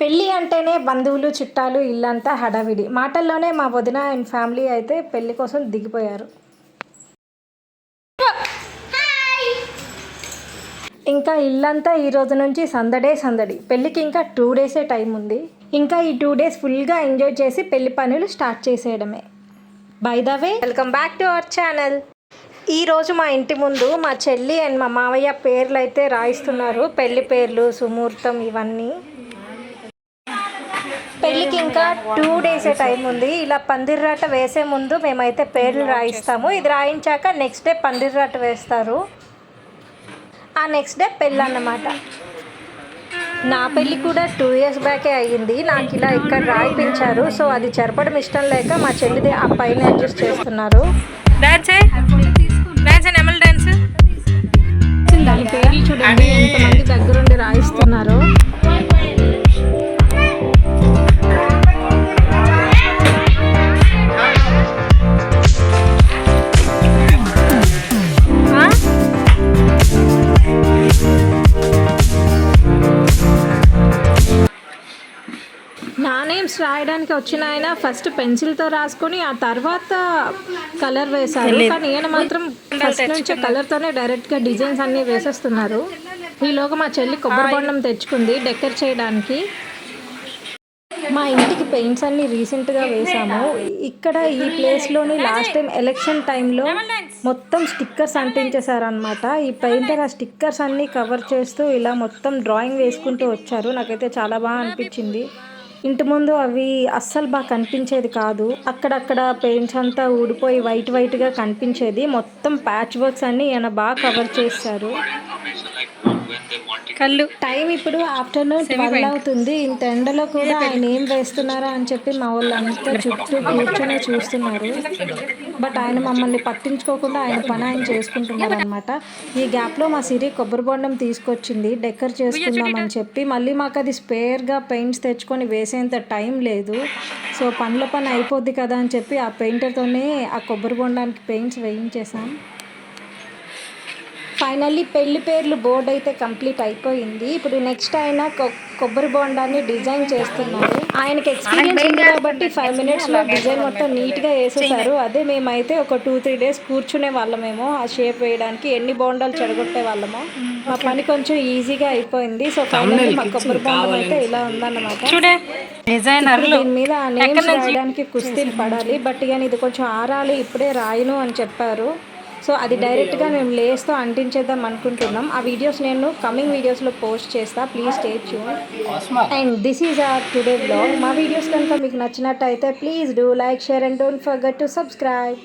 పెళ్ళి అంటేనే బంధువులు చుట్టాలు ఇల్లంతా హడావిడి. మాటల్లోనే మా వదిన అండ్ ఫ్యామిలీ అయితే పెళ్ళి కోసం దిగిపోయారు. ఇంకా ఇల్లంతా ఈ రోజు నుంచి సందడే సందడి. పెళ్ళికి ఇంకా టూ డేసే టైం ఉంది. ఇంకా ఈ టూ డేస్ ఫుల్గా ఎంజాయ్ చేసి పెళ్ళి పనులు start చేసేయడమే. By the way welcome back to our channel ఈరోజు మా ఇంటి ముందు మా చెల్లి అండ్ మా మావయ్య పేర్లు అయితే రాయిస్తున్నారు. పెళ్ళి పేర్లు సుముహూర్తం ఇవన్నీ. పెళ్ళికి ఇంకా టూ డేస్ టైం ఉంది. ఇలా పందిర్రాట వేసే ముందు మేమైతే పేర్లు రాయిస్తాము. ఇది రాయించాక నెక్స్ట్ డే పందిర్రాట వేస్తారు. ఆ నెక్స్ట్ డే పెళ్ళి అన్నమాట నా పెళ్ళి కూడా టూ ఇయర్స్ బ్యాకే అయ్యింది. నాకు ఇలా ఇక్కడ రాయిపించారు. సో అది జరపడం ఇష్టం లేక మా చెల్లిది ఆ పైన అడ్జస్ట్ చేస్తున్నారు. డాన్స్ డాన్స్ నెమల్ డాన్స్ దాని పేర్లు చూడండి. ఎంతమంది దగ్గరుండి రాయిస్తున్నారు. రాయడానికి వచ్చిన ఆయన ఫస్ట్ పెన్సిల్తో రాసుకొని ఆ తర్వాత కలర్ వేశారు. కానీ ఈయన మాత్రం ఫస్ట్ నుంచే కలర్తోనే డైరెక్ట్గా డిజైన్స్ అన్నీ వేసేస్తున్నారు. ఈలోగా మా చెల్లి కొబ్బరి బొండం తెచ్చుకుంది డెకర్ చేయడానికి. మా ఇంటికి పెయింట్స్ అన్ని రీసెంట్గా వేసాము ఇక్కడ ఈ ప్లేస్లోని లాస్ట్ టైం ఎలక్షన్ టైంలో మొత్తం స్టిక్కర్స్ అంటించేశారనమాట ఈ పెయింటర్ ఆ స్టిక్కర్స్ అన్ని కవర్ చేస్తూ ఇలా మొత్తం డ్రాయింగ్ వేసుకుంటూ వచ్చారు. నాకైతే చాలా బాగా అనిపించింది. ఇంటి ముందు అవి అస్సలు బాగా కనిపించేది కాదు. అక్కడక్కడ పెయింట్స్ అంతా ఊడిపోయి వైట్ వైట్గా కనిపించేది. మొత్తం ప్యాచ్ వర్క్స్ అన్ని ఈయన బాగా కవర్ చేశారు. కళ్ళు. టైం ఇప్పుడు ఆఫ్టర్నూన్ ట్వెల్వ్ అవుతుంది. ఇంత ఎండలో కూడా ఆయన ఏం వేస్తున్నారా అని చెప్పి మా వాళ్ళంతా చుట్టూ కూర్చొని చూస్తున్నారు. బట్ ఆయన మమ్మల్ని పట్టించుకోకుండా ఆయన పని ఆయన చేసుకుంటున్నారు అనమాట ఈ గ్యాప్లో మా సిరి కొబ్బరి బొండం తీసుకొచ్చింది డెకర్ చేసుకుందామని చెప్పి మళ్ళీ మాకు అది స్పేర్గా పెయింట్స్ తెచ్చుకొని వేసేంత టైం లేదు. సో పనుల పని అయిపోద్ది కదా అని చెప్పి ఆ పెయింటర్తోనే ఆ కొబ్బరి బొండానికి పెయింట్స్ వేయించేసాం. ఫైనల్లీ పెళ్ళి పేర్లు బోర్డ్ అయితే కంప్లీట్ అయిపోయింది. ఇప్పుడు నెక్స్ట్ ఆయన కొబ్బరి బొండాన్ని డిజైన్ చేస్తున్నారు. ఆయనకి ఎక్స్పీరియన్స్ ఉంది కాబట్టి ఫైవ్ మినిట్స్లో డిజైన్ మొత్తం నీట్గా వేసేసారు. అదే మేమైతే ఒక టూ త్రీ డేస్ కూర్చునే వాళ్ళమేమో ఆ షేప్ వేయడానికి ఎన్ని బొండాలు చెడగొట్టే వాళ్ళమో. మా పని కొంచెం ఈజీగా అయిపోయింది. సో ఫైనల్లీ మా కొబ్బరి బొండం అయితే ఇలా ఉందన్నమాట. దీని మీద నేమ్స్ రాయడానికి కుస్తీలు పడాలి. బట్ ఇక ఇది కొంచెం ఆరాలి ఇప్పుడే రాయను అని చెప్పారు. సో అది డైరెక్ట్గా మేము లేస్తో అంటించేద్దాం అనుకుంటున్నాం. ఆ వీడియోస్ నేను కమింగ్ వీడియోస్లో పోస్ట్ చేస్తా. Please stay tune and this is our today blog మా వీడియోస్ కనుక మీకు నచ్చినట్టయితే please do like share and don't forget to subscribe